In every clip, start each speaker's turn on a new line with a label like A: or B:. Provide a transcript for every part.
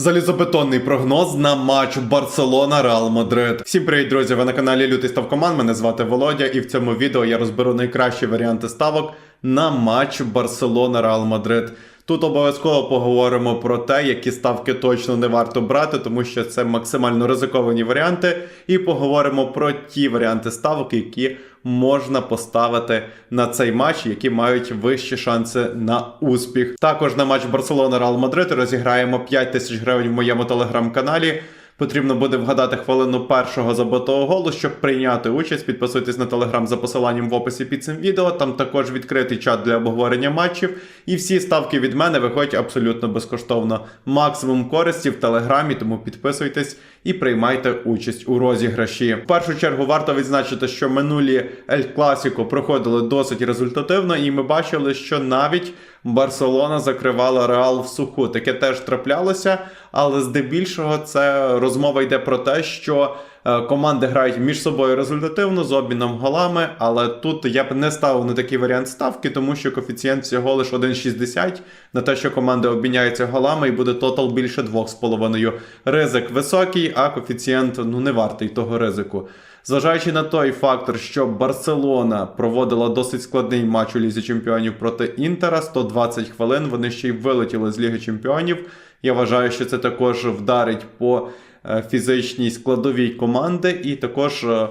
A: Залізобетонний прогноз на матч Барселона Реал Мадрид. Всім привіт, друзі! Ви на каналі Лютий Ставкоман. Мене звати Володя, і в цьому відео я розберу найкращі варіанти ставок на матч Барселона Реал Мадрид. Тут обов'язково поговоримо про те, які ставки точно не варто брати, тому що це максимально ризиковані варіанти. І поговоримо про ті варіанти ставок, які можна поставити на цей матч, які мають вищі шанси на успіх. Також на матч Барселона Реал Мадрид розіграємо 5 тисяч гривень в моєму телеграм-каналі. Потрібно буде вгадати хвилину першого забитого голу, щоб прийняти участь. Підписуйтесь на телеграм за посиланням в описі під цим відео. Там також відкритий чат для обговорення матчів. І всі ставки від мене виходять абсолютно безкоштовно. Максимум користі в телеграмі, тому підписуйтесь і приймайте участь у розіграші. В першу чергу варто відзначити, що минулі Ель Класіко проходили досить результативно, і ми бачили, що навіть Барселона закривала Реал в суху. Таке теж траплялося, але здебільшого це розмова йде про те, що команди грають між собою результативно з обміном голами. Але тут я б не ставив на такий варіант ставки, тому що коефіцієнт всього лише 1,60 на те, що команди обміняються голами, і буде тотал більше 2,5. Ризик високий, а коефіцієнт ну не вартий того ризику. Зважаючи на той фактор, що Барселона проводила досить складний матч у Лізі Чемпіонів проти Інтера, 120 хвилин. Вони ще й вилетіли з Ліги Чемпіонів. Я вважаю, що це також вдарить по е, фізичній складовій команди, і також. е,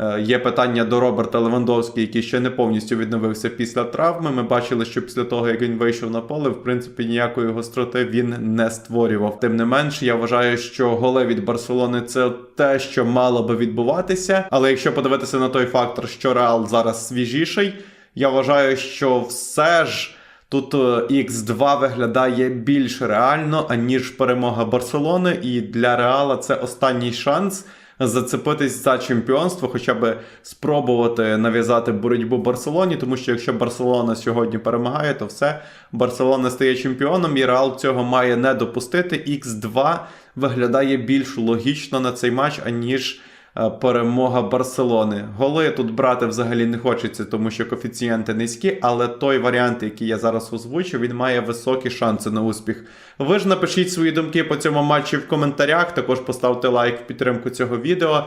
A: Е, Є питання до Роберта Левандовського, який ще не повністю відновився після травми. Ми бачили, що після того, як він вийшов на поле, в принципі, ніякої гостроти він не створював. Тим не менш, я вважаю, що голи від Барселони це те, що мало би відбуватися. Але якщо подивитися на той фактор, що Реал зараз свіжіший, я вважаю, що все ж. Тут X2 виглядає більш реально, аніж перемога Барселони, і для Реала це останній шанс зацепитись за чемпіонство, хоча б спробувати нав'язати боротьбу Барселоні, тому що якщо Барселона сьогодні перемагає, то все Барселона стає чемпіоном, і Реал цього має не допустити. X2 виглядає більш логічно на цей матч, аніж. Е, Перемога Барселони. Голи тут брати взагалі не хочеться, тому що коефіцієнти низькі, але той варіант, який я зараз озвучу, він має високі шанси на успіх. Ви ж напишіть свої думки по цьому матчі в коментарях. Також поставте лайк в підтримку цього відео.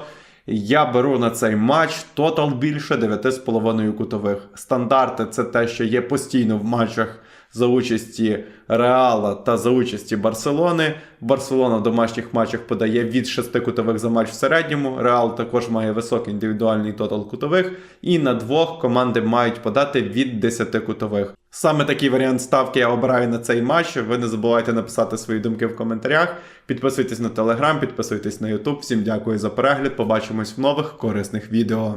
A: Я беру на цей матч тотал більше 9,5 кутових. Стандарти це те, що є постійно в матчах за участі Реала та за участі Барселони. Барселона в домашніх матчах подає від 6 кутових за матч в середньому. Реал також має високий індивідуальний тотал кутових. І на двох команди мають подати від 10 кутових. Саме такий варіант ставки я обираю на цей матч. Ви не забувайте написати свої думки в коментарях. Підписуйтесь на телеграм, підписуйтесь на Ютуб. Всім дякую за перегляд. Побачимось в нових корисних відео.